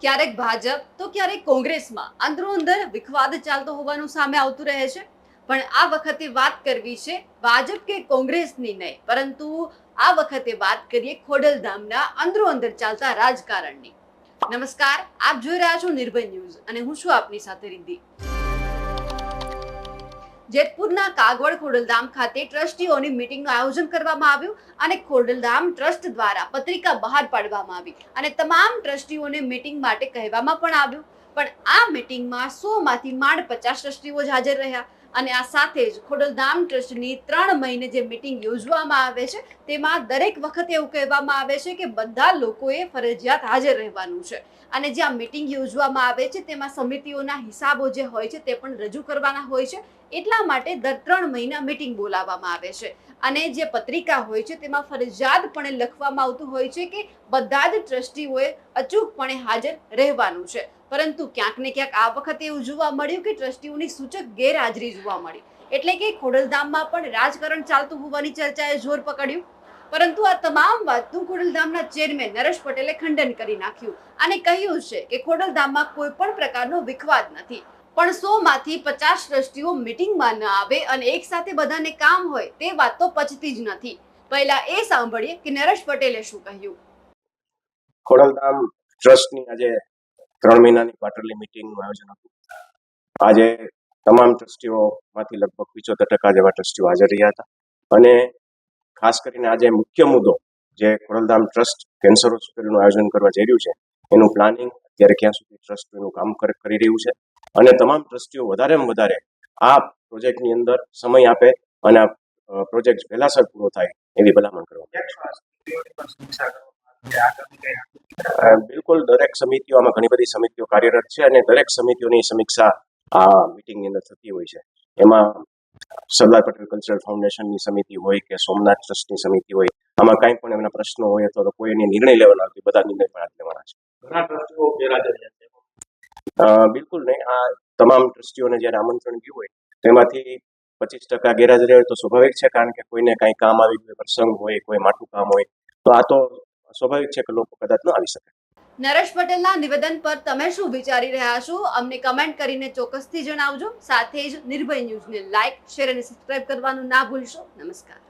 ક્યારેક ભાજપ, તો ક્યારેક કોંગ્રેસમાં. અંદરો વિખવાદ ચાલતો હોવાનું સામે આવતું રહે છે. પણ આ વખતે વાત કરવી છે ભાજપ કે કોંગ્રેસની નહીં. પરંતુ આ વખતે વાત કરીએ ખોડલધામના અંદરો અંદર ચાલતા રાજકારણની. નમસ્કાર, આપ જોઈ રહ્યા છો નિર્ભય ન્યૂઝ અને હું છું આપની સાથે રિદ્ધિ. જેતપુરના કાગવડ ખોડલધામ ખાતે ટ્રસ્ટીઓની મીટિંગનું આયોજન કરવામાં આવ્યું અને ખોડલધામ ટ્રસ્ટ દ્વારા પત્રિકા બહાર પાડવામાં આવી અને તમામ ટ્રસ્ટીઓને મીટિંગ માટે કહેવામાં પણ આવ્યું. પણ આ મીટિંગમાં સો માંથી માંડ પચાસ ટ્રસ્ટીઓ જ હાજર રહ્યા. અને આ સાથે જ ખોડલધામ ટ્રસ્ટની ત્રણ મહિને જે મીટિંગ યોજવામાં આવે છે, તેમાં દરેક વખતે એવું કહેવામાં આવે છે કે બધા લોકોએ ફરજિયાત હાજર રહેવાનું છે. અને જ્યાં મીટિંગ યોજવામાં આવે છે, તેમાં સમિતિઓના હિસાબો જે હોય છે, તે પણ રજૂ કરવાના હોય છે. એટલા માટે દર ત્રણ મહિના મીટિંગ બોલાવવામાં આવે છે. અને જે પત્રિકા હોય છે, તેમાં ફરજિયાતપણે લખવામાં આવતું હોય છે કે બધા જ ટ્રસ્ટીઓએ અચૂકપણે હાજર રહેવાનું છે. પરંતુ ક્યાંક ને ક્યાંક આ વખતે એવું જોવા મળ્યું કે ટ્રસ્ટીઓની સૂચક ગેરહાજરી જોવા મળી. એટલે કે ખોડલધામમાં પણ રાજકારણ ચાલતું હોવાની ચર્ચાએ જોર પકડ્યું. પરંતુ આ તમામ વાતનું ખોડલધામના ચેરમેન નરેશ પટેલે ખંડન કરી નાખ્યું અને કહ્યું છે કે ખોડલધામમાં કોઈ પણ પ્રકારનો વિખવાદ નથી. પણ સો માંથી પચાસ ટ્રસ્ટીઓ મિટિંગમાં ન આવે અને એક સાથે બધાને કામ હોય તે વાત તો પચતી જ નથી. પહેલા એ સાંભળીએ કે નરેશ પટેલે શું કહ્યું. ખોડલધામ ટ્રસ્ટની આજે ત્રણ મહિનાની ક્વાર્ટરલી મિટિંગનું આયોજન હતું. આજે તમામ ટ્રસ્ટીઓમાંથી લગભગ પિચોતેર ટકા જેવા ટ્રસ્ટીઓ હાજર રહ્યા હતા. અને ખાસ કરીને આજે મુખ્ય મુદ્દો જે ખોડલધામ ટ્રસ્ટ કેન્સર હોસ્પિટલનું આયોજન કરવા જઈ રહ્યું છે, એનું પ્લાનિંગ અત્યારે ક્યાં સુધી ટ્રસ્ટ એનું કામ કરી રહ્યું છે. અને તમામ ટ્રસ્ટીઓ વધારેમાં વધારે આ પ્રોજેક્ટની અંદર સમય આપે અને આ પ્રોજેક્ટ વહેલાસર પૂરો થાય એવી ભલામણ કરવામાં બિલકુલ દરેક સમિતિઓ આમાં ઘણી બધી સમિતિઓ કાર્યરત છે અને દરેક સમિતિઓની સમીક્ષા આ મિટિંગની અંદર થતી હોય છે. એમાં સરદાર પટેલ કલ્ચરલ ફાઉન્ડેશનની સમિતિ હોય કે સોમનાથ ટ્રસ્ટની સમિતિ હોય આમાં કાંઈ પણ એમના પ્રશ્નો હોય અથવા તો કોઈ એની નિર્ણય લેવાના હોય બધા નિર્ણય પણ હાથ લેવાના છે. ઘણા ટ્રસ્ટીઓ ગેરહાજર બિલકુલ નહીં. આ તમામ ટ્રસ્ટીઓને જ્યારે આમંત્રણ ગયું હોય તેમાંથી પચીસ ટકા ગેરહાજરી હોય તો સ્વાભાવિક છે કારણ કે કોઈને કાંઈ કામ આવી ગયું પ્રસંગ હોય કોઈ માઠું કામ હોય તો આ તો સ્વાભાવિક છે કે લોકો કદાચ ન આવી શકે. નરેશ પટેલના નિવેદન પર તમે શું વિચારી રહ્યા છો? અમને કમેન્ટ કરીને ચોક્કસથી જણાવજો. સાથે જ નિર્ભય ન્યૂઝને લાઇક શેર અને સબસ્ક્રાઇબ કરવાનું ના ભૂલશો. નમસ્કાર.